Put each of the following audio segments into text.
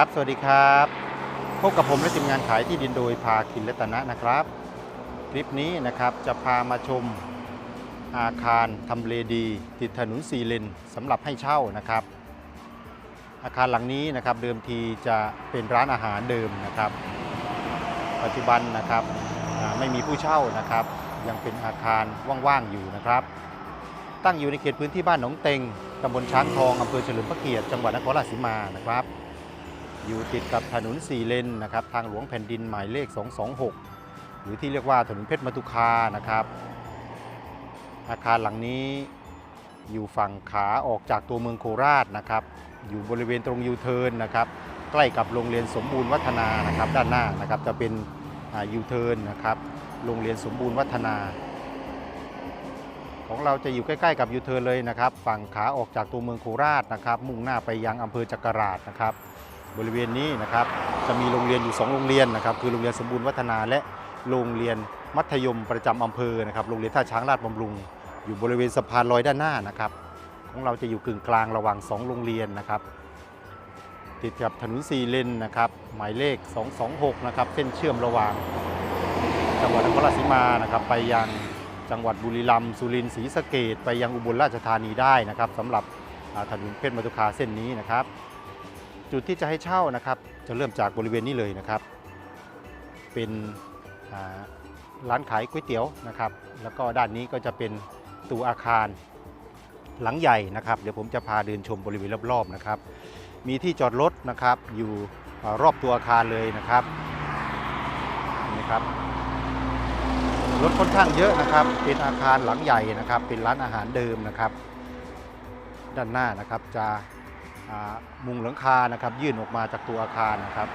ครับ สวัสดีครับ พบกับผมและทีมงานขายที่ดินโดยพาคินและตนะนะครับ คลิปนี้นะครับจะพามาชมอาคารทำเลดี ติดถนนสี่เลนสำหรับให้เช่านะครับ อาคารหลังนี้นะครับเดิมทีจะเป็นร้านอาหารเดิมนะครับ ปัจจุบันนะครับไม่มีผู้เช่านะครับ ยังเป็นอาคารว่างๆอยู่นะครับ ตั้งอยู่ในเขตพื้นที่บ้านหนองเต็งตำบลช้างทองอำเภอเฉลิมพระเกียรติจังหวัดนครราชสีมานะครับ อยู่ติดกับถนนสี่เลนนะครับทางหลวงแผ่นดินหมายเลข 226 หรือที่เรียกว่าถนนเพชรมตุคานะครับ อาคารหลังนี้อยู่ฝั่งขาออกจากตัวเมืองโคราชนะครับ อยู่บริเวณตรงยูเทิร์นนะครับ ใกล้กับโรงเรียนสมบูรณ์วัฒนานะครับ ด้านหน้านะครับจะเป็นยูเทิร์นนะครับ โรงเรียนสมบูรณ์วัฒนา ของเราจะอยู่ใกล้ๆกับยูเทิร์นเลยนะครับ ฝั่งขาออกจากตัวเมืองโคราชนะครับ มุ่งหน้าไปยังอำเภอจักราชนะครับ บริเวณนี้นะครับจะมีโรงเรียนอยู่ 2 โรงเรียนนะครับคือโรงเรียนสมบูรณ์วัฒนาและโรงเรียนมัธยมประจำอำเภอนะครับโรงเรียนท่าช้างลาดบำรุง อยู่บริเวณสะพานลอยด้านหน้านะครับของเราจะอยู่กึ่งกลางระหว่าง 2 โรงเรียนนะครับติดกับถนนสี่เลนนะครับหมายเลข 226 นะครับเส้นเชื่อมระหว่าง จังหวัดนครราชสีมานะครับไปยังจังหวัดบุรีรัมย์สุรินทร์ศรีสะเกดไปยังอุบลราชธานีได้นะครับสำหรับถนนเพชรมตุคาเส้นนี้นะครับ จุดที่จะให้เช่านะครับ จะเริ่มจากบริเวณนี้เลยนะครับ เป็นร้านขายก๋วยเตี๋ยวนะครับ แล้วก็ด้านนี้ก็จะเป็นตัวอาคารหลังใหญ่นะครับ เดี๋ยวผมจะพาเดินชมบริเวณรอบๆนะครับ มีที่จอดรถนะครับ อยู่รอบตัวอาคารเลยนะครับนี่ครับรถค่อนข้างเยอะนะครับ เป็นอาคารหลังใหญ่นะครับ เป็นร้านอาหารเดิมนะครับ ด้านหน้านะครับจะ มุงหลังคานะครับ ยื่นออกมาจากตัวอาคารนะครับ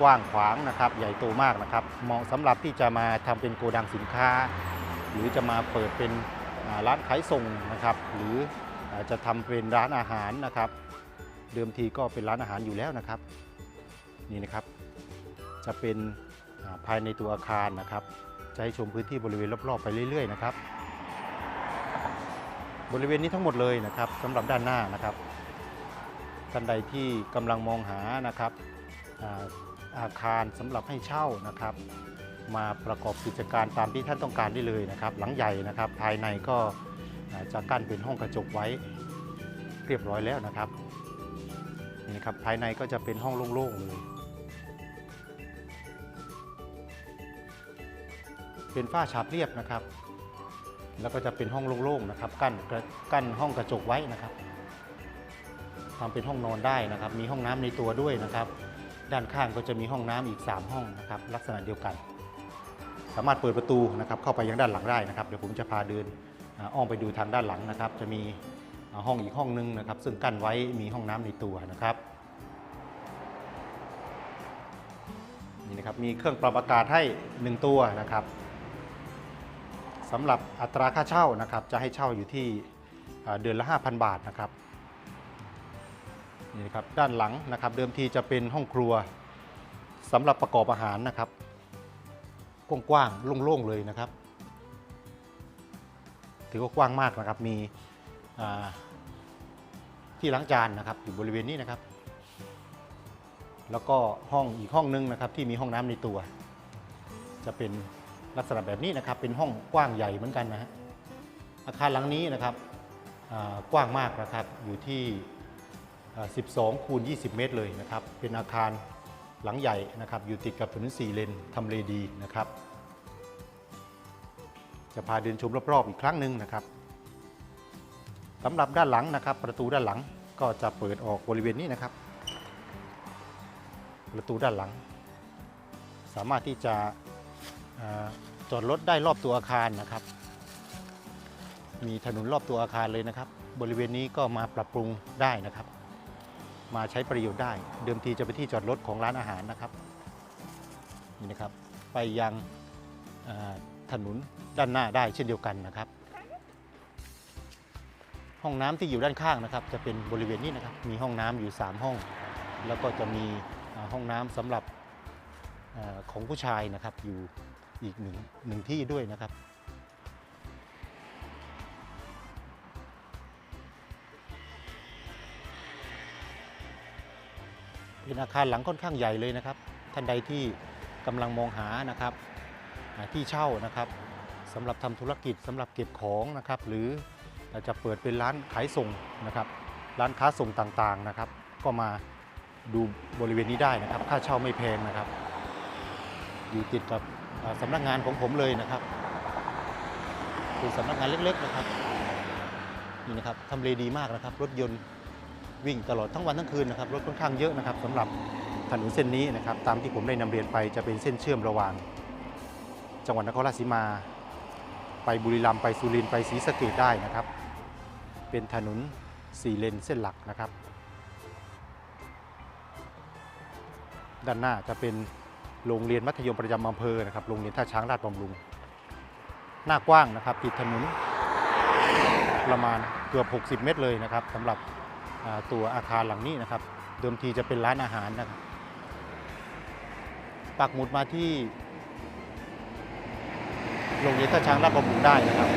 กว้างขวางนะครับ ใหญ่โตมากนะครับเหมาะสำหรับที่จะมาทำเป็นโกดังสินค้า หรือจะมาเปิดเป็นร้านขายส่งนะครับ หรือจะทำเป็นร้านอาหารนะครับ เดิมทีก็เป็นร้านอาหารอยู่แล้วนะครับ นี่นะครับ จะเป็นภายในตัวอาคารนะครับจะให้ชมพื้นที่บริเวณรอบๆไปเรื่อย ๆ นะครับ บริเวณนี้ทั้งหมดเลยนะครับสำหรับด้านหน้านะครับ ท่านใดที่กำลังมองหานะครับอาอาคารสำหรับให้เช่านะครับ มาประกอบกิจการตามที่ท่านต้องการได้เลยนะครับ หลังใหญ่นะครับ ภายในก็อ่าจะกั้นเป็นห้องกระจกไว้เรียบร้อยแล้วนะครับนี่นะครับภายในก็จะเป็นห้องโล่งๆเลย เป็นฝ้าฉาบเรียบนะครับ แล้วก็จะเป็นห้องโล่งๆนะครับ กั้นกระกั้นห้องกระจกไว้นะครับ ทำเป็นห้องนอนได้นะครับ มีห้องน้ำในตัวด้วยนะครับ ด้านข้างก็จะมีห้องน้ำอีก 3 ห้องนะครับ ลักษณะเดียวกัน สามารถเปิดประตูนะครับ เข้าไปยังด้านหลังได้นะครับ เดี๋ยวผมจะพาเดินอ้อมไปดูทางด้านหลังนะครับ จะมีห้องอีกห้องนึงนะครับ ซึ่งกั้นไว้มีห้องน้ำในตัวนะครับนี่นะครับมีเครื่องปรับอากาศให้ 1 ตัวนะครับสำหรับอัตราค่าเช่านะครับ จะให้เช่าอยู่ที่เดือนละ 5,000 บาทนะครับ นี่นะครับด้านหลังนะครับเดิมทีจะเป็นห้องครัวสำหรับประกอบอาหารนะครับกว้างๆโล่งๆเลยนะครับ ถือว่ากว้างมากนะครับมีที่ล้างจานนะครับอยู่บริเวณนี้นะครับ แล้วก็ห้องอีกห้องนึงนะครับที่มีห้องน้ำในตัว จะเป็นลักษณะแบบนี้นะครับ เป็นห้องกว้างใหญ่เหมือนกันนะฮะอาคารหลังนี้นะครับกว้างมากนะครับอยู่ที่ 12 คูณ 20 เมตรเลยนะครับ เป็นอาคารหลังใหญ่นะครับ อยู่ติดกับถนนสี่เลนทำเลดีนะครับ จะพาเดินชมรอบๆอีกครั้งหนึ่งนะครับสำหรับด้านหลังนะครับ ประตูด้านหลังก็จะเปิดออกบริเวณนี้นะครับ ประตูด้านหลัง สามารถที่จะจอดรถได้รอบตัวอาคารนะครับ มีถนนรอบตัวอาคารเลยนะครับ บริเวณนี้ก็มาปรับปรุงได้นะครับ มาใช้ประโยชน์ได้ เดิมทีจะเป็นที่จอดรถของร้านอาหารนะครับนี่นะครับ ไปยังถนนด้านหน้าได้เช่นเดียวกันนะครับ ห้องน้ำที่อยู่ด้านข้างนะครับ จะเป็นบริเวณนี้นะครับ มีห้องน้ำอยู่ 3 ห้อง แล้วก็จะมีห้องน้ำสำหรับอของผู้ชายนะครับ อยู่อีกหนึ่งหนึ่งที่ด้วยนะครับ เป็นอาคารหลังค่อนข้างใหญ่เลยนะครับ ท่านใดที่กำลังมองหานะครับที่เช่านะครับสำหรับทำธุรกิจสำหรับเก็บของนะครับ หรือจะเปิดเป็นร้านขายส่งนะครับ ร้านค้าส่งต่างๆนะครับ ก็มาดูบริเวณนี้ได้นะครับ ค่าเช่าไม่แพงนะครับ อยู่ติดกับอ่าสำนักงานของผมเลยนะครับเป็นสำนักงานเล็กๆนะครับนี่นะครับทำเลดีมากนะครับ รถยนต์ วิ่งตลอดทั้งวันทั้งคืนนะครับรถค่อนข้างเยอะนะครับสำหรับถนนเส้นนี้นะครับตามที่ผมได้นำเรียนไปจะเป็นเส้นเชื่อมระหว่าง จังหวัดนครราชสีมา ไปบุรีรัมย์ไปสุรินทร์ไปศรีสะเกษได้นะครับ เป็นถนนสี่เลนเส้นหลักนะครับ ด้านหน้าจะเป็นโรงเรียนมัธยมประจำอำเภอนะครับโรงเรียนท่าช้างราชบำรุง หน้ากว้างนะครับติดถนนประมาณเกือบ 60 เมตรเลยนะครับสำหรับ ตัวอาคารหลังนี้นะครับ เดิมทีจะเป็นร้านอาหารนะครับปักหมุดมาที่โรงเรียนท่าช้างราชบำรุงได้นะครับ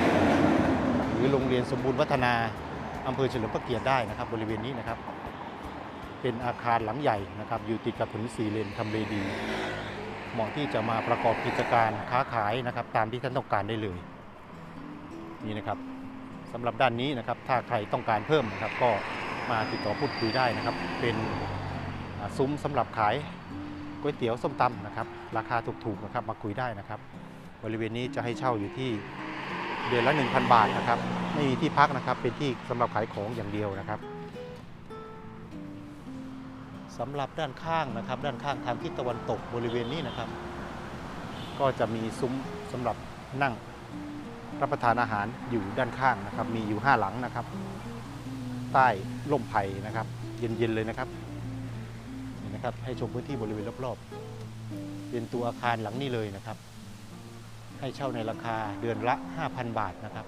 หรือโรงเรียนสมบูรณ์วัฒนาอำเภอเฉลิมพระเกียรติได้นะครับ บริเวณนี้นะครับ เป็นอาคารหลังใหญ่นะครับ อยู่ติดกับถนนสี่เลนทำเลดี เหมาะที่จะมาประกอบกิจการค้าขายนะครับ ตามที่ท่านต้องการได้เลย นี่นะครับสำหรับด้านนี้นะครับ ถ้าใครต้องการเพิ่มนะครับก็ มาติดต่อพูดคุยได้นะครับ เป็นซุ้มสำหรับขายก๋วยเตี๋ยวส้มตำนะครับ ราคาถูกๆนะครับมาคุยได้นะครับ บริเวณนี้จะให้เช่าอยู่ที่เดือนละ 1,000 บาทนะครับ ไม่มีที่พักนะครับ เป็นที่สำหรับขายของอย่างเดียวนะครับสำหรับด้านข้างนะครับ ด้านข้างทางทิศตะวันตกบริเวณนี้นะครับ ก็จะมีซุ้มสำหรับนั่งรับประทานอาหารอยู่ด้านข้างนะครับ มีอยู่ 5 หลังนะครับ ใต้ร่มไผ่นะครับ เย็นๆเลยนะครับนี่นะครับ ให้ชมพื้นที่บริเวณรอบๆ เป็นตัวอาคารหลังนี้เลยนะครับ ให้เช่าในราคาเดือนละ 5,000 บาทนะครับ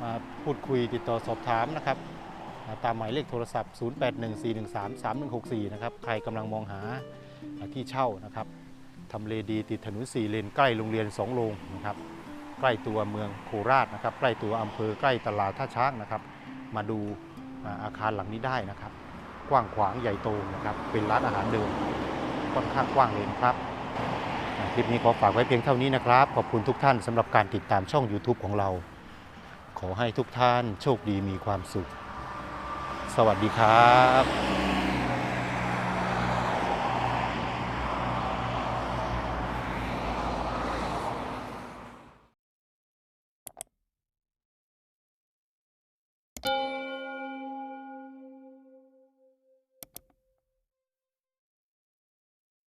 มาพูดคุยติดต่อสอบถามนะครับ ตามหมายเลขโทรศัพท์ 0814133164 นะครับ ใครกำลังมองหาที่เช่านะครับทำเลดีติดถนนสีเลนใกล้โรงเรียนสองโรงนะครับ ใกล้ตัวเมืองโคราชนะครับ ใกล้ตัวอำเภอใกล้ตลาดท่าช้างนะครับ มาดูอาคารหลังนี้ได้นะครับ กว้างขวางใหญ่โตนะครับ เป็นร้านอาหารเดิมค่อนข้างกว้างเลยครับคลิปนี้ขอฝากไว้เพียงเท่านี้นะครับ ขอบคุณทุกท่านสำหรับการติดตามช่อง YouTube ของเรา ขอให้ทุกท่านโชคดีมีความสุข สวัสดีครับ